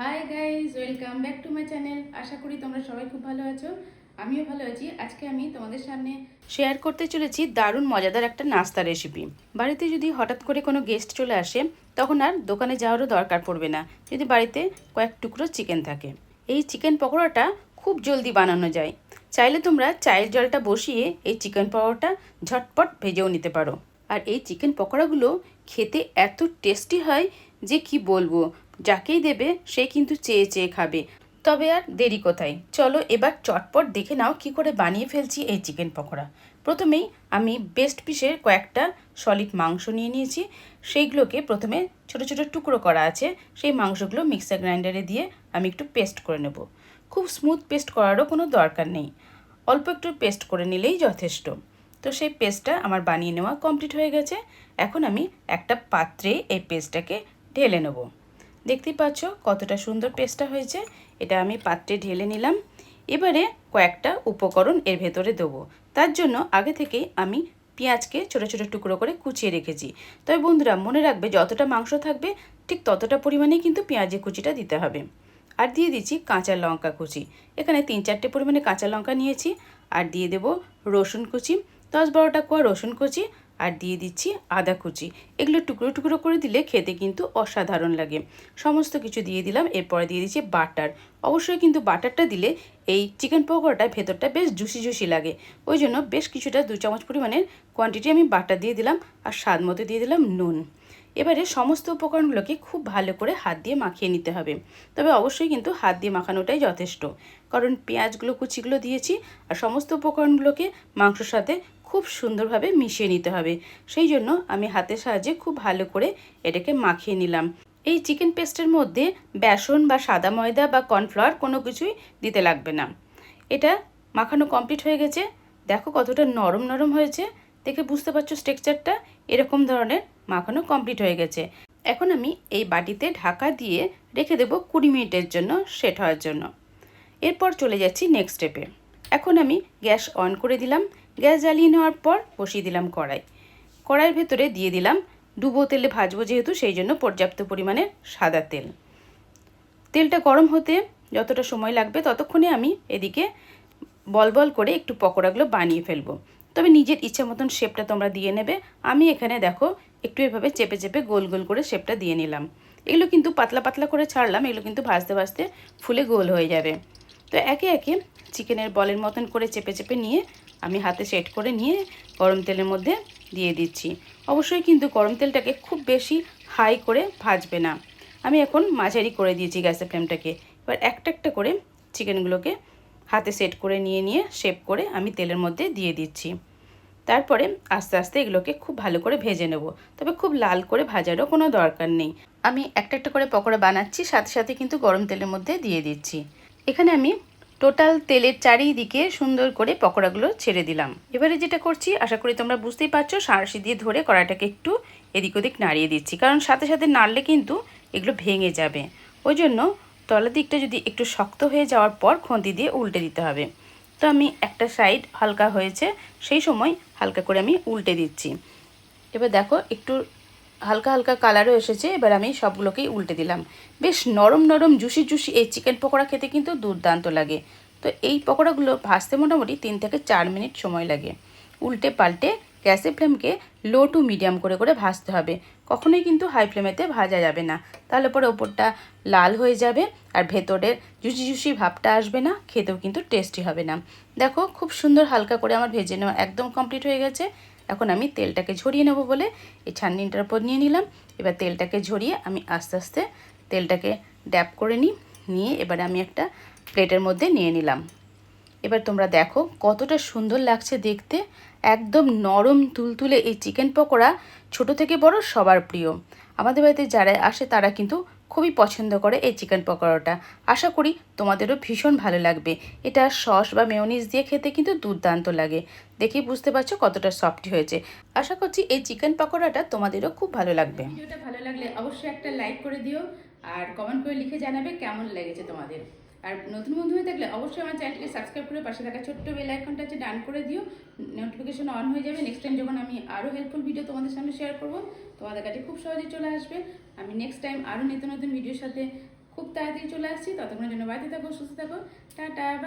Hi guys welcome back to my channel আশা করি তোমরা সবাই খুব ভালো আছো। আমিও ভালো আছি। আজকে আমি তোমাদের সামনে শেয়ার করতে চলেছি দারুণ মজাদার একটা নাস্তা রেসিপি বাড়িতে যদি হঠাৎ করে কোনো গেস্ট চলে আসে, তখন আর দোকানে যাওয়ারও দরকার পড়বে না। যদি বাড়িতে কয়েক টুকরো চিকেন থাকে। এই চিকেন পকোড়াটা খুব জলদি বানানো যায়। চাইলে তোমরা চায়ের জলটা বসিয়ে এই চিকেন পকোড়াটা ঝটপট ভেজেও নিতে পারো। আর এই চিকেন পকোড়াগুলো খেতে এত টেস্টি হয় যে কি বলব, যাকেই দেবে সে কিন্তু চেয়ে চেয়ে খাবে। তবে আর দেরি কোথায়? চলো এবার চটপট দেখে নাও কি করে বানিয়ে ফেলছি এই চিকেন পকোড়া। প্রথমেই আমি বেস্ট পিসের কয়েকটা সলিড মাংস নিয়ে নিয়েছি। সেইগুলোকে প্রথমে ছোট ছোট টুকরো করা আছে। সেই মাংসগুলো মিক্সার গ্রাইন্ডারে দিয়ে আমি একটু পেস্ট করে নেব। খুব স্মুথ পেস্ট করারও কোনো দরকার নেই। অল্প একটু পেস্ট করে নিলেই যথেষ্ট। তো সেই পেস্টটা আমার বানিয়ে নেওয়া কমপ্লিট হয়ে গেছে। এখন আমি একটা পাত্রে এই পেস্টটাকে ঢেলে নেব। দেখতেই পাচ্ছ কতটা সুন্দর পেস্টটা হয়েছে। এটা আমি পাত্রে ঢেলে নিলাম। এবারে কয়েকটা উপকরণ এর ভেতরে দেবো। তার জন্য আগে থেকেই আমি পেঁয়াজকে ছোটো ছোটো টুকরো করে কুচিয়ে রেখেছি। তবে বন্ধুরা, মনে রাখবে যতটা মাংস থাকবে, ঠিক ততটা পরিমাণেই কিন্তু পেঁয়াজের কুচিটা দিতে হবে। আর দিয়ে দিচ্ছি কাঁচা লঙ্কা কুচি। এখানে তিন চারটে পরিমাণে কাঁচা লঙ্কা নিয়েছি। আর দিয়ে দেব রসুন কুচি। দশ বারোটা কোয়া রসুন কুচি। আর দিয়ে দিচ্ছি আদা কুচি। এগুলো টুকরো টুকরো করে দিলে খেতে কিন্তু অসাধারণ লাগে। সমস্ত কিছু দিয়ে দিলাম, এরপরে দিয়ে দিচ্ছি বাটার। অবশ্যই কিন্তু বাটারটা দিলে এই চিকেন পকোড়াটা ভেতরটা বেশ জুসি জুসি লাগে। ওই জন্য বেশ কিছুটা দু চামচ পরিমাণের কোয়ান্টিটি আমি বাটার দিয়ে দিলাম আর স্বাদ মতো দিয়ে দিলাম নুন। এবারে সমস্ত উপকরণগুলোকে খুব ভালো করে হাত দিয়ে মাখিয়ে নিতে হবে। তবে অবশ্যই কিন্তু হাত দিয়ে মাখানোটাই যথেষ্ট। কারণ পেঁয়াজগুলো, কুচিগুলো দিয়েছি আর সমস্ত উপকরণগুলোকে মাংসর সাথে খুব সুন্দরভাবে মিশিয়ে নিতে হবে। সেই জন্য আমি হাতের সাহায্যে খুব ভালো করে এটাকে মাখিয়ে নিলাম। এই চিকেন পেস্টের মধ্যে বেসন বা সাদা ময়দা বা কর্নফ্লাওয়ার কোনো কিছুই দিতে লাগবে না। এটা মাখানো কমপ্লিট হয়ে গেছে। দেখো কতটা নরম নরম হয়েছে। দেখে বুঝতে পারছ স্ট্রেকচারটা? এরকম ধরনের মাখানো কমপ্লিট হয়ে গেছে। এখন আমি এই বাটিতে ঢাকা দিয়ে রেখে দেবো কুড়ি মিনিটের জন্য সেট হওয়ার জন্য। এরপর চলে যাচ্ছি নেক্সট স্টেপে এখন আমি গ্যাস অন করে দিলাম। গ্যাস জ্বালিয়ে নেওয়ার পর বসিয়ে দিলাম কড়াই। কড়াইয়ের ভেতরে দিয়ে দিলাম ডুবো তেলে ভাজবো যেহেতু, সেই জন্য পর্যাপ্ত পরিমাণে সাদা তেল। তেলটা গরম হতে যতটা সময় লাগবে ততক্ষণে আমি এদিকে বল বল করে একটু পকোড়াগুলো বানিয়ে ফেলব। তবে নিজের ইচ্ছা মতন শেপটা তোমরা দিয়ে নেবে। আমি এখানে দেখো একটু এভাবে চেপে চেপে গোল গোল করে শেপটা দিয়ে নিলাম। এগুলো কিন্তু পাতলা পাতলা করে ছাড়লাম, এগুলো কিন্তু ভাজতে ভাজতে ফুলে গোল হয়ে যাবে। তো একে একে চিকেনের বলের মতন করে চেপে চেপে নিয়ে আমি হাতে সেট করে নিয়ে গরম তেলের মধ্যে দিয়ে দিচ্ছি। অবশ্যই কিন্তু গরম তেলটাকে খুব বেশি হাই করে ভাজবে না। আমি এখন মাঝারি করে দিয়েছি গ্যাসের ফ্লেমটাকে। এবার একটা একটা করে চিকেনগুলোকে হাতে সেট করে নিয়ে নিয়ে শেপ করে আমি তেলের মধ্যে দিয়ে দিচ্ছি। তারপরে আস্তে আস্তে এগুলোকে খুব ভালো করে ভেজে নেব। তবে খুব লাল করে ভাজারও কোনো দরকার নেই। আমি একটা একটা করে পকোড়া বানাচ্ছি, সাথে সাথে কিন্তু গরম তেলের মধ্যে দিয়ে দিচ্ছি। এখানে আমি টোটাল তেলের চারিদিকে সুন্দর করে পকোড়াগুলো ছেড়ে দিলাম। এবারে যেটা করছি, আশা করি তোমরা বুঝতেই পারছ, সাঁড়শি দিয়ে ধরে কড়াইটাকে একটু এদিক ওদিক নাড়িয়ে দিচ্ছি। কারণ সাথে সাথে নাড়লে কিন্তু এগুলো ভেঙে যাবে। ওই জন্য তলার দিকটা যদি একটু শক্ত হয়ে যাওয়ার পর খন্তি দিয়ে উল্টে দিতে হবে। তো আমি একটা সাইড হালকা হয়েছে, সেই সময় হালকা করে আমি উল্টে দিচ্ছি। এবার দেখো, একটু হালকা হালকা কালারও এসেছে, এবার আমি সবগুলোকেই উল্টে দিলাম। বেশ নরম নরম, জুসি জুসি, এই চিকেন পকোড়া খেতে কিন্তু দুর্দান্ত লাগে। তো এই পকোড়াগুলো ভাজতে মোটামুটি তিন থেকে চার মিনিট সময় লাগে। উল্টে পাল্টে গ্যাসের ফ্লেমকে লো টু মিডিয়াম করে করে ভাজতে হবে। কখনোই কিন্তু হাই ফ্লেমেতে ভাজা যাবে না। তাহলে পরে ওপরটা লাল হয়ে যাবে আর ভেতরের জুসি জুসি ভাবটা আসবে না, খেতেও কিন্তু টেস্টি হবে না। দেখো, খুব সুন্দর হালকা করে আমার ভেজে নেওয়া একদম কমপ্লিট হয়ে গেছে। এখন আমি তেলটাকে ঝরিয়ে নেব বলে এই ছাননিটার উপর নিয়ে নিলাম। এবার তেলটাকে ঝরিয়ে আমি আস্তে আস্তে তেলটাকে ড্যাপ করে নিই, নিয়ে এবার আমি একটা প্লেটের মধ্যে নিয়ে নিলাম। এবার তোমরা দেখো কতটা সুন্দর লাগছে দেখতে। একদম নরম তুলতুলে এই চিকেন পকোড়া ছোট থেকে বড় সবার প্রিয়। আমাদের বাড়িতে যারা আসে তারা কিন্তু খুবই পছন্দ করে এই চিকেন পকোড়াটা। আশা করি তোমাদেরও ভীষণ ভালো লাগবে। এটা সস বা মেয়নিজ দিয়ে খেতে কিন্তু দুর্দান্ত লাগে। দেখেই বুঝতে পারছ কতটা সফট হয়েছে। আশা করছি এই চিকেন পকোড়াটা তোমাদেরও খুব ভালো লাগবে। ভিডিওটা ভালো লাগলে অবশ্যই একটা লাইক করে দিও। আর কমেন্ট করে লিখে জানাবে কেমন লেগেছে তোমাদের। আর নতুন বন্ধু হয়ে থাকলে অবশ্যই আমার চ্যানেলটিকে সাবস্ক্রাইব করে পাশে থাকা ছোট্ট বেল আইকনটা হচ্ছে ডান করে দিও। নোটিফিকেশন অন হয়ে যাবে। নেক্সট টাইম যখন আমি আরও হেল্পফুল ভিডিও তোমাদের সামনে শেয়ার করব, তোমাদের কাছে খুব সহজে চলে আসবে। আমি নেক্সট টাইম আরও নিত্য নতুন ভিডিওর সাথে খুব তাড়াতাড়ি চলে আসছি। ততক্ষণের জন্য বাড়িতে থাকো, সুস্থ থাকো। Tata bye